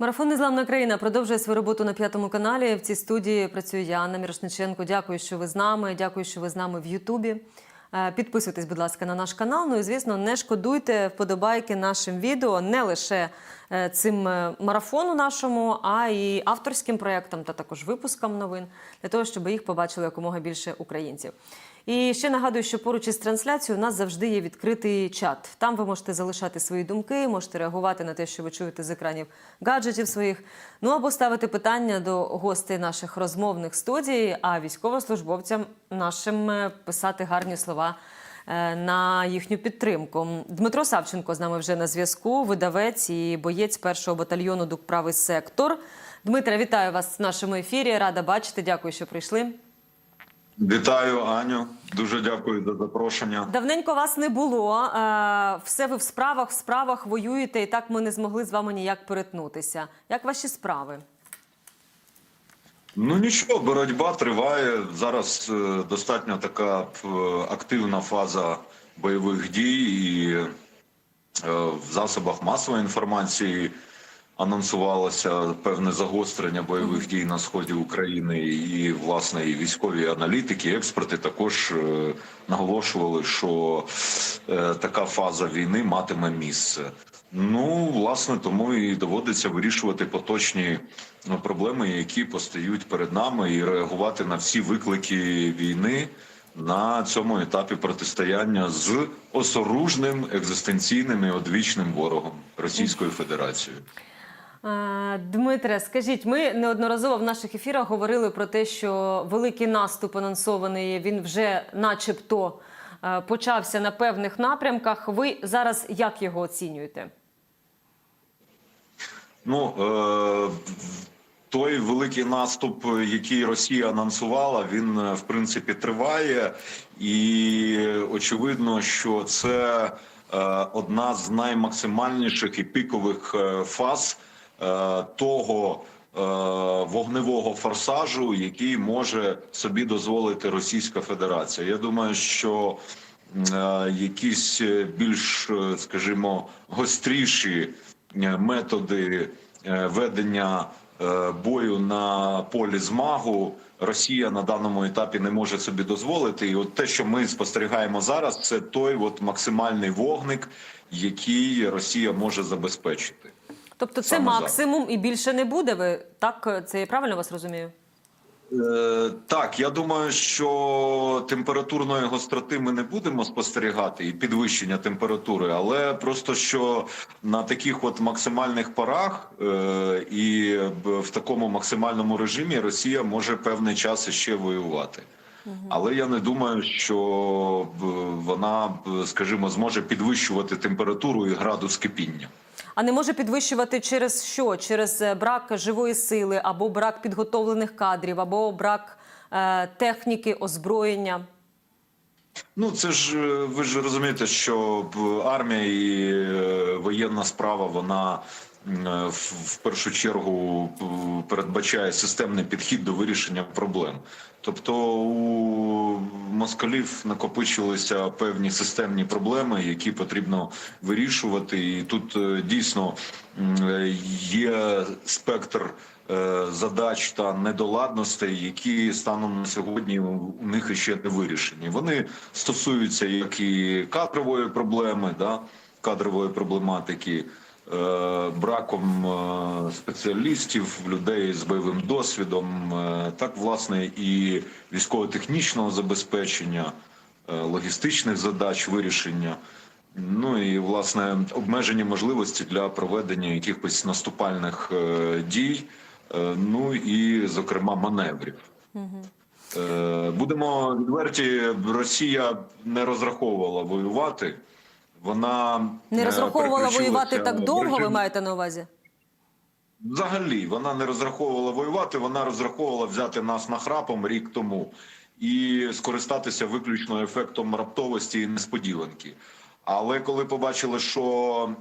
Марафон Незламна країна продовжує свою роботу на п'ятому каналі. В цій студії працює я, Анна Мірошниченко. Дякую, що ви з нами. Дякую, що ви з нами в Ютубі. Е, Підписуйтесь, будь ласка, на наш канал. Ну і звісно, не шкодуйте вподобайки нашим відео не лише е, цим е, марафону нашому, а й авторським проєктам та також випускам новин для того, щоб їх побачили якомога більше українців. І ще нагадую, що поруч із трансляцією у нас завжди є відкритий чат. Там ви можете залишати свої думки, можете реагувати на те, що ви чуєте з екранів гаджетів своїх. Ну або ставити питання до гостей наших розмовних студій, а військовослужбовцям нашим е, писати гарні слова е, на їхню підтримку. Дмитро Савченко з нами вже на зв'язку. Видавець і боєць першого батальйону ДУК Правий сектор. Дмитре, вітаю вас в нашому ефірі. Рада бачити. Дякую, що прийшли. Вітаю, Аню. Дуже дякую за запрошення. Давненько вас не було. Е, Все ви в справах, в справах воюєте, і так ми не змогли з вами ніяк перетнутися. Як ваші справи? Ну нічого, боротьба триває. Зараз е, достатньо така е, активна фаза бойових дій, і в засобах масової інформації анонсувалося певне загострення бойових дій на сході України, і власне і військові аналітики, і експерти також е, наголошували, що е, така фаза війни матиме місце. Ну, власне, тому і доводиться вирішувати поточні ну, проблеми, які постають перед нами, і реагувати на всі виклики війни на цьому етапі протистояння з осоружним екзистенційним і одвічним ворогом Російською Федерацією. Дмитре, скажіть, ми неодноразово в наших ефірах говорили про те, що великий наступ анонсований, він вже, начебто, е, почався на певних напрямках. Ви зараз як його оцінюєте? Ну е, той великий наступ, який Росія анонсувала, він е, в принципі триває, і очевидно, що це е, одна з наймаксимальніших і пікових е, фаз того. е, Вогневого форсажу, який може собі дозволити Російська Федерація. Я думаю, що е, якісь е, більш, е, скажімо, гостріші е, методи е, ведення е, бою на полі змагу Росія на даному етапі не може собі дозволити. І от те, що ми спостерігаємо зараз, це той от максимальний вогник, який Росія може забезпечити. Тобто, це Саме максимум і більше не буде. Ви так це я правильно вас розумію? Е, Так, я думаю, що температурної гостроти ми не будемо спостерігати і підвищення температури, але просто що на таких от максимальних парах е, і в такому максимальному режимі Росія може певний час ще воювати. Але я не думаю, що вона, скажімо, зможе підвищувати температуру і градус кипіння. А не може підвищувати через що? Через е, брак живої сили, або брак підготовлених кадрів, або брак е, техніки, озброєння. Ну, це ж е, ви ж розумієте, що армія і воєнна справа вона в в першу чергу передбачає системний підхід до вирішення проблем. Тобто у москалів накопичилися певні системні проблеми, які потрібно вирішувати. І тут е, дійсно е, є спектр е, задач та недоладностей, які станом на сьогодні у них ще не вирішені. Вони стосуються як і кадрової проблеми, да, кадрової проблематики, е, браком е, спеціалістів, людей з бойовим досвідом, е, так власне і військово-технічного забезпечення, е, логістичних задач вирішення. Ну і власне обмежені можливості для проведення якихось наступальних е, дій, е, ну і зокрема маневрів. Е, Будемо відверті, Росія не розраховувала воювати. Вона Не е, розраховувала воювати так довго. Ви маєте на увазі? Взагалі, вона не розраховувала воювати, вона розраховувала взяти нас нахрапом рік тому і скористатися виключно ефектом раптовості і несподіванки. Але коли побачили, що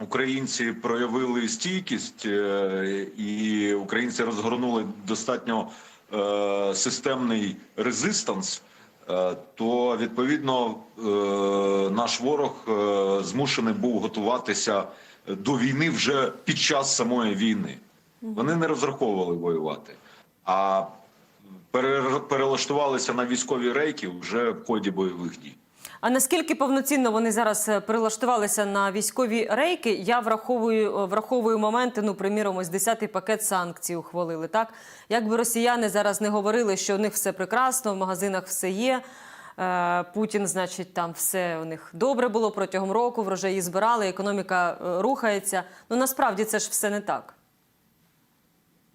українці проявили стійкість, е, і українці розгорнули достатньо е, системний резистанс, то відповідно е, наш ворог е, змушений був готуватися до війни вже під час самої війни. Вони не розраховували воювати, а пере- перелаштувалися на військові рейки вже в ході бойових дій. А наскільки повноцінно вони зараз е, прилаштувалися на військові рейки? Я враховую е, враховую моменти. Ну, приміром, ось 10-й пакет санкцій ухвалили. Так якби росіяни зараз не говорили, що у них все прекрасно, в магазинах все є. е, Путін, значить, там все у них добре було протягом року. Врожаї збирали, економіка рухається. Ну насправді це ж все не так.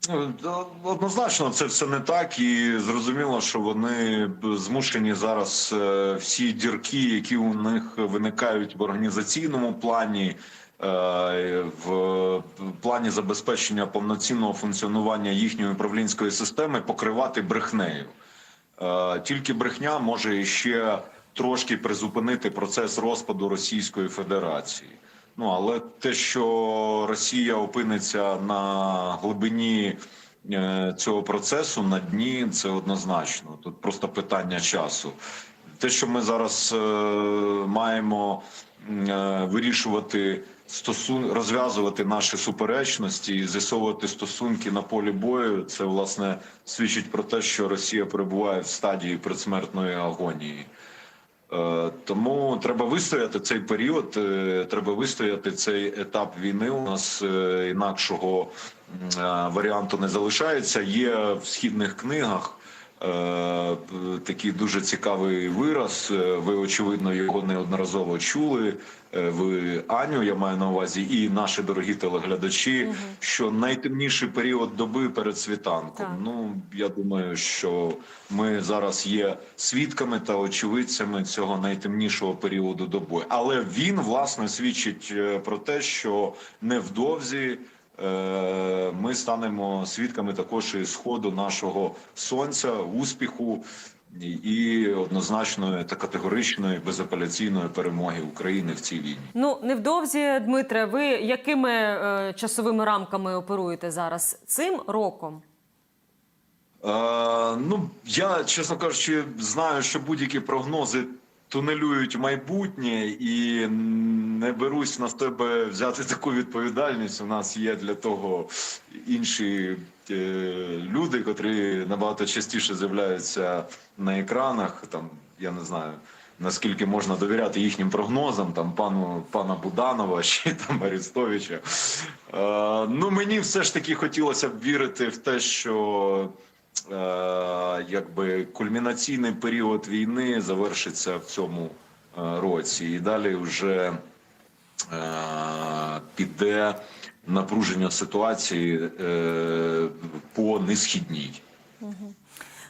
Ну, Однозначно, це все не так, і зрозуміло, що вони змушені зараз е, всі дірки, які у них виникають в організаційному плані, е, в плані забезпечення повноцінного функціонування їхньої управлінської системи, покривати брехнею. Е, Тільки брехня може ще трошки призупинити процес розпаду Російської Федерації. Ну але те, що Росія опиниться на глибині е, цього процесу на дні, це однозначно. Тут просто питання часу. Те, що ми зараз е, маємо е, вирішувати стосун, розв'язувати наші суперечності і з'ясовувати стосунки на полі бою, це власне свідчить про те, що Росія перебуває в стадії предсмертної агонії. Е, Тому треба вистояти цей період, е, треба вистояти цей етап війни. У нас е, інакшого варіанту не залишається. Є в східних книгах такий дуже цікавий вираз. Е, Ви очевидно його неодноразово чули. Е, Ви Аню, я маю на увазі, і наші дорогі телеглядачі, що найтемніший період доби перед світанком. Так. Ну я думаю, що ми зараз є свідками та очевидцями цього найтемнішого періоду доби. Але він власне свідчить е, про те, що невдовзі. Е, Ми станемо свідками також і сходу нашого сонця, успіху і- і однозначної та категоричної безапеляційної перемоги України в цій війні. Ну невдовзі, Дмитре, ви якими е, часовими рамками оперуєте зараз? Цим роком? Е, ну, я, чесно кажучи, знаю, що будь-які прогнози тунелюють майбутнє і не берусь на себе взяти таку відповідальність. У нас є для того інші е, люди, котрі набагато частіше з'являються на екранах. Там я не знаю. Наскільки можна довіряти їхнім прогнозам, там пану пана Буданова чи там Арестовича. Е, ну мені все ж таки хотілося б вірити в те, що якби кульмінаційний період війни завершиться в цьому е, році, і далі вже е, піде напруження ситуації е, по несхідній.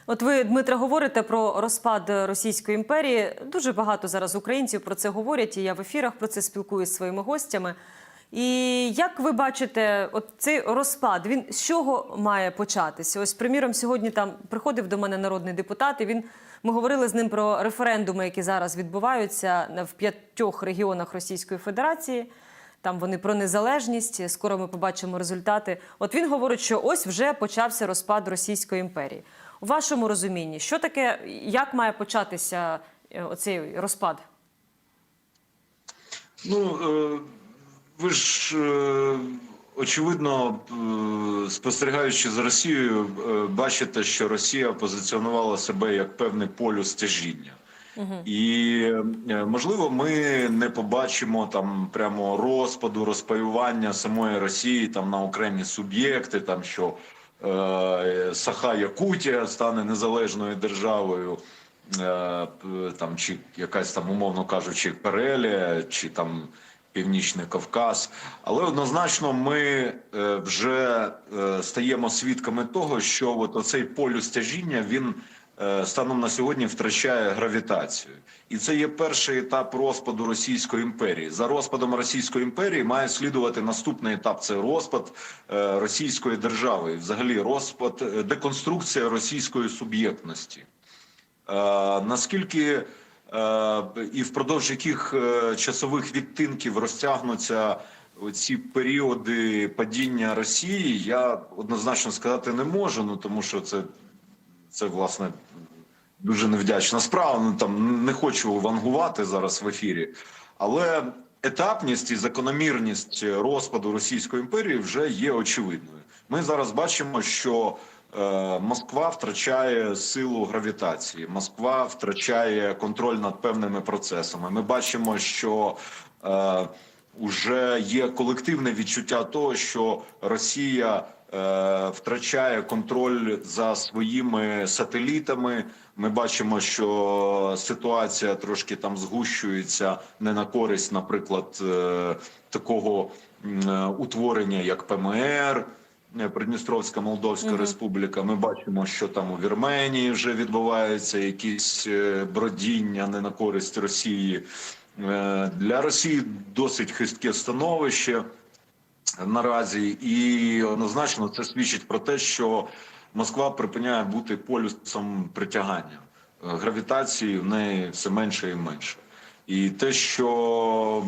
От ви, Дмитре, говорите про розпад Російської імперії. Дуже багато зараз українців про це говорять, і я в ефірах про це спілкуюся зі своїми гостями. І як ви бачите, от цей розпад він з чого має початися? Ось, приміром, сьогодні там приходив до мене народний депутат, і він ми говорили з ним про референдуми, які зараз відбуваються в п'ятьох регіонах Російської Федерації. Там вони про незалежність. Скоро ми побачимо результати. От він говорить, що ось вже почався розпад Російської імперії. У вашому розумінні, що таке, як має початися е, оцей розпад? Ну е, ви ж е, очевидно, е, спостерігаючи за Росією, е, бачите, що Росія позиціонувала себе як певний полюс тяжіння. І можливо, ми не побачимо там прямо розпаду, розпаювання самої Росії там на окремі суб'єкти, там що е, Саха Якутія стане незалежною державою, е, там чи якась там, умовно кажучи, Карелія, чи там Північний Кавказ. Але однозначно ми е, вже е, стаємо свідками того, що от оцей полюс тяжіння він е, станом на сьогодні втрачає гравітацію, і це є перший етап розпаду Російської імперії. За розпадом Російської імперії має слідувати наступний етап: це розпад Російської держави, взагалі розпад деконструкція російської суб'єктності. Наскільки і впродовж яких е, часових відтинків розтягнуться ці періоди падіння Росії, я однозначно сказати не можу. Ну тому що це, це власне дуже невдячна справа. Ну там не хочу вангувати зараз в ефірі, але етапність і закономірність розпаду Російської імперії вже є очевидною. Ми зараз бачимо, що е, Москва втрачає силу гравітації, Москва втрачає контроль над певними процесами. Ми бачимо, що е, вже є колективне відчуття того, що Росія е, втрачає контроль за своїми сателітами. Ми бачимо, що ситуація трошки там згущується не на користь, наприклад, е, такого е, утворення, як ПМР. Е, Придністровська Молдовська Республіка. Ми бачимо, що там у Вірменії вже відбуваються якісь е, бродіння не на користь Росії. Е, Для Росії досить хистке становище наразі, і однозначно це свідчить про те, що Москва припиняє бути полюсом притягання. Гравітації в неї все менше і менше. І те, що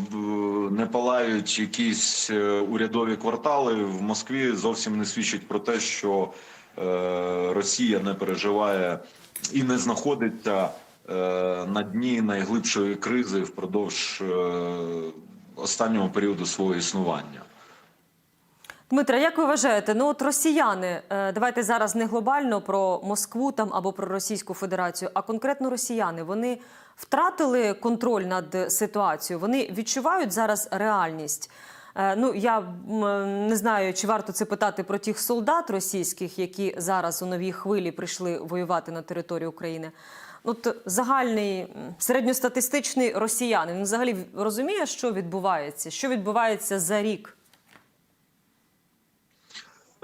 не палають якісь е, урядові квартали в Москві, зовсім не свідчить про те, що е, Росія не переживає і не знаходиться е, на дні найглибшої кризи впродовж останнього періоду свого існування. Дмитре, як ви вважаєте, ну от росіяни, е, давайте зараз не глобально про Москву там або про Російську Федерацію, а конкретно росіяни, вони втратили контроль над ситуацією, вони відчувають зараз реальність. Е, Ну я не знаю, чи варто це питати про тих солдат російських, які зараз у новій хвилі прийшли воювати на територію України. От загальний середньостатистичний росіянин він взагалі розуміє, що відбувається, що відбувається за рік.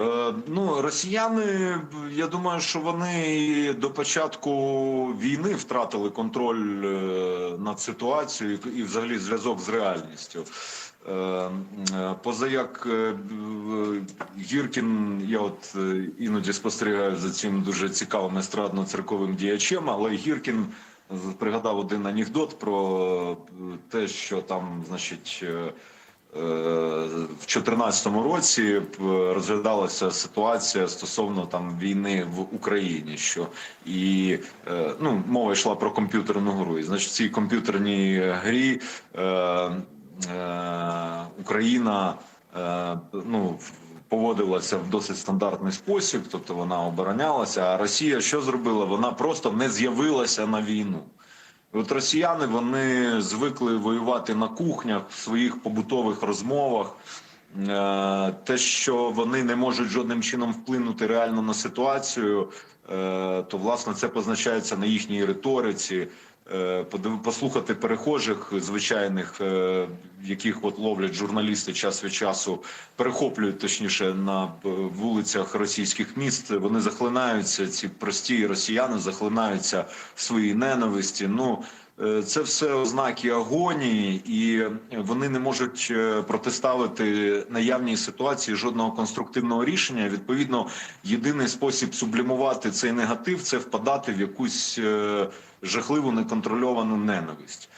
Е, Ну, росіяни, я думаю, що вони до початку війни втратили контроль е, над ситуацією і взагалі зв'язок з реальністю. Е, Поза як Гіркін, я от іноді спостерігаю за цим дуже цікавим естрадно-цирковим діячем, але Гіркін пригадав один анекдот про те, що там, значить. Е, Е, в 2014 році розглядалася ситуація стосовно там війни в Україні. Що і е, ну мова йшла про комп'ютерну гру. І значить, в цій комп'ютерній грі е, е, Україна е, ну поводилася в досить стандартний спосіб, тобто вона оборонялася. А Росія що зробила? Вона просто не з'явилася на війну. От росіяни вони звикли воювати на кухнях в своїх побутових розмовах. Е, Те, що вони не можуть жодним чином вплинути реально на ситуацію, е, то власне це позначається на їхній риториці. Е, Послухати перехожих звичайних, е, яких от ловлять журналісти час від часу, перехоплюють точніше на е, вулицях російських міст. Вони захлинаються. Ці прості росіяни захлинаються в своїй ненависті. Ну це все ознаки агонії, і вони не можуть е, протиставити наявній ситуації жодного конструктивного рішення. Відповідно, єдиний спосіб сублімувати цей негатив це впадати в якусь е, жахливу неконтрольовану ненависть.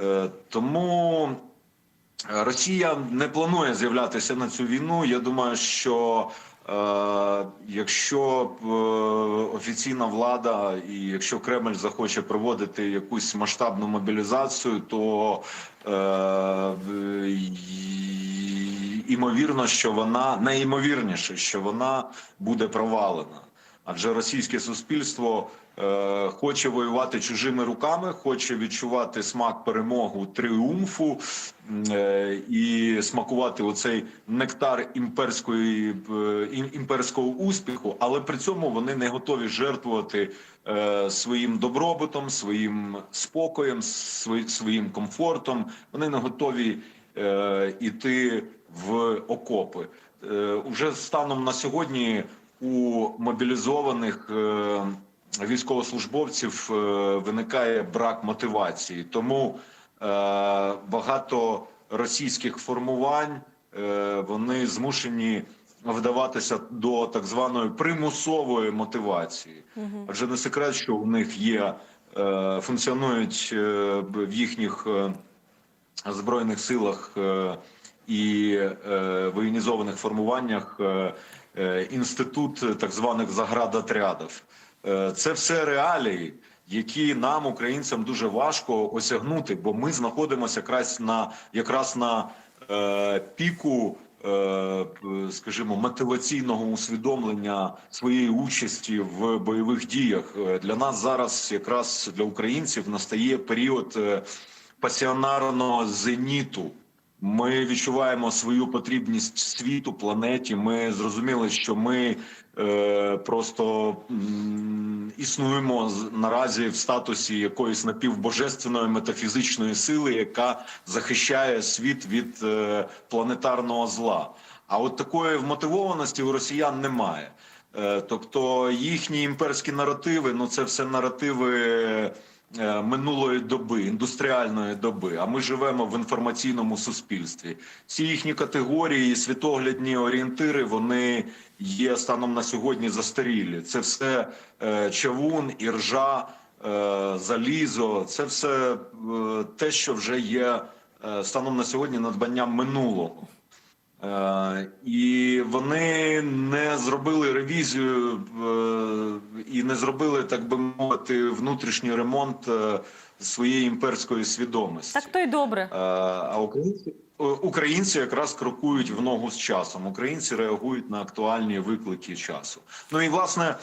Е, Тому Росія не планує з'являтися на цю війну. Я думаю, що е, якщо е, офіційна влада і якщо Кремль захоче проводити якусь масштабну мобілізацію, то е, імовірно, що вона найімовірніше, що вона буде провалена. Адже російське суспільство е, хоче воювати чужими руками, хоче відчувати смак перемогу тріумфу е, і смакувати оцей нектар імперської е, імперського успіху, але при цьому вони не готові жертвувати е, своїм добробутом, своїм спокоєм, своїм комфортом. Вони не готові е, іти в окопи. Е, уже станом на сьогодні у мобілізованих е, військовослужбовців е, виникає брак мотивації, тому е, багато російських формувань е, вони змушені вдаватися до так званої примусової мотивації, адже не секрет, що у них є функціонують в їхніх збройних силах і е, воєнізованих формуваннях е, інститут так званих заградотрядів. Е, Це все реалії, які нам, українцям, дуже важко осягнути, бо ми знаходимося якраз на якраз на е, піку. е, Скажімо, мотиваційного усвідомлення своєї участі в бойових діях Е, для нас зараз, якраз для українців, настає період е, пасіонарного зеніту. Ми відчуваємо свою потрібність світу, планеті. Ми зрозуміли, що ми е, просто м, існуємо наразі в статусі якоїсь напівбожественної метафізичної сили, яка захищає світ від е, планетарного зла. А от такої вмотивованості у росіян немає. Е, тобто їхні імперські наративи, ну це все наративи минулої доби, індустріальної доби. А ми живемо в інформаційному суспільстві. Ці їхні категорії, світоглядні орієнтири, вони є станом на сьогодні застарілі. Це все е, чавун, іржа, е, залізо. Це все е, те, що вже є е, станом на сьогодні надбанням минулого. Е, І вони не зробили ревізію е, і не зробили, так би мовити, внутрішній ремонт е, своєї імперської свідомості. Так то й добре. А українці, українці якраз крокують в ногу з часом. Українці реагують на актуальні виклики часу. Ну і власне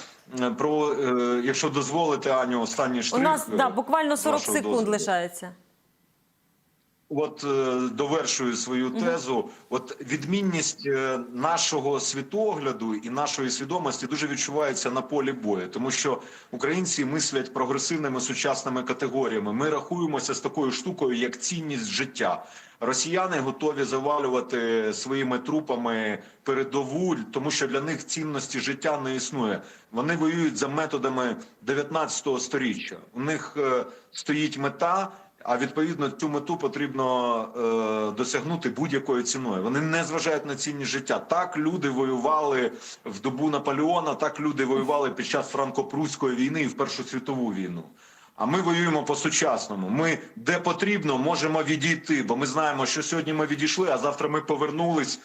про якщо дозволите, Аню, останній У нас да, буквально з 40 секунд дозволу. лишається. От е, довершую свою тезу. От відмінність е, нашого світогляду і нашої свідомості дуже відчувається на полі бою, тому що українці мислять прогресивними сучасними категоріями. Ми рахуємося з такою штукою, як цінність життя. Росіяни готові завалювати своїми трупами передову, тому що для них цінності життя не існує. Вони воюють за методами 19 століття. У них е, стоїть мета. А відповідно цю мету потрібно е, досягнути будь-якою ціною. Вони не зважають на цінність життя. Так люди воювали в добу Наполеона, так люди воювали під час франко-прусської війни і в Першу світову війну. А ми воюємо по сучасному. Ми де потрібно можемо відійти, бо ми знаємо, що сьогодні ми відійшли, а завтра ми повернулись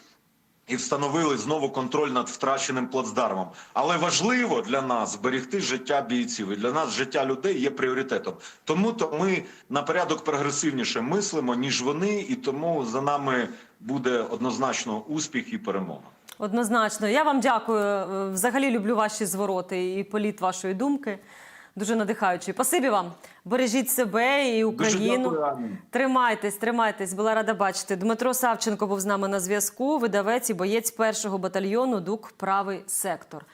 і встановили знову контроль над втраченим плацдармом. Але важливо для нас зберегти життя бійців. І для нас життя людей є пріоритетом. Тому то ми на порядок прогресивніше мислимо, ніж вони, і тому за нами буде однозначно успіх і перемога. Однозначно. Я вам дякую. Е, Взагалі люблю ваші звороти і політ вашої думки. Дуже надихаючий. Спасибі вам. Бережіть себе і Україну. дякую, Тримайтесь, тримайтесь. Була рада бачити. Дмитро Савченко був з нами на зв'язку. Видавець і боєць першого батальйону ДУК Правий сектор.